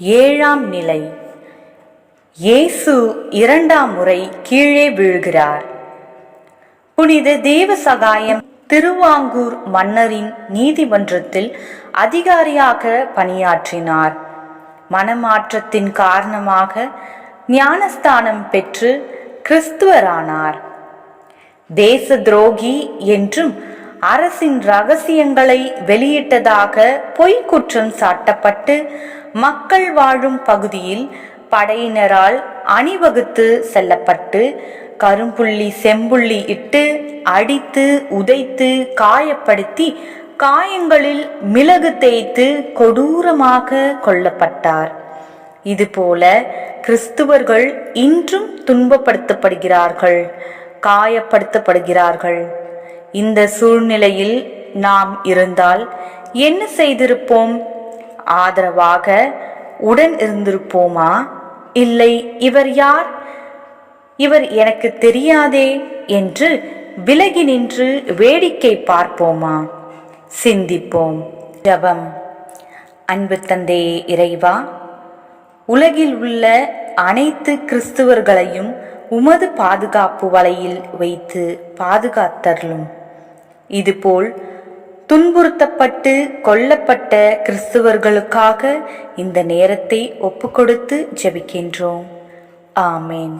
ஏழாம் நிலை. இயேசு இரண்டாம் முறை கீழே வீழ்கிறார். புனித தேவசகாயம் திருவாங்கூர் மன்னரின் நீதிமன்றத்தில் அதிகாரியாக பணியாற்றினார். மனமாற்றத்தின் காரணமாக ஞானஸ்தானம் பெற்று கிறிஸ்துவரானார். தேச துரோகி என்றும் அரசின் ரகசியங்களை வெளியிட்டதாக பொய்க் குற்றம் சாட்டப்பட்டு மக்கள் வாழும் பகுதியில் படையினரால் அணிவகுத்து செல்லப்பட்டு கரும்புள்ளி செம்புள்ளி இட்டு அடித்து உதைத்து காயப்படுத்தி காயங்களில் மிளகு தேய்த்து கொடூரமாக கொல்லப்பட்டார். இதுபோல கிறிஸ்துவர்கள் இன்றும் துன்பப்படுத்தப்படுகிறார்கள் காயப்படுத்தப்படுகிறார்கள். இந்த சூழ்நிலையில் நாம் இருந்தால் என்ன செய்திருப்போம்? ஆதரவாக உடன் இருந்திருப்போமா? இல்லை இவர் யார்? இவர் எனக்கு தெரியாதே என்று விலகி நின்று வேடிக்கை பார்ப்போமா? சிந்திப்போம். ஜபம். அன்பு தந்தையே இறைவா உலகில் உள்ள அனைத்து கிறிஸ்துவர்களையும் உமது பாதுகாப்பு வலையில் வைத்து பாதுகாத்தருளும். இதுபோல் துன்புறுத்தப்பட்டு கொல்லப்பட்ட கிறிஸ்துவர்களுக்காக இந்த நேரத்தை ஒப்புக்கொடுத்து ஜெபிக்கின்றோம். ஆமேன்.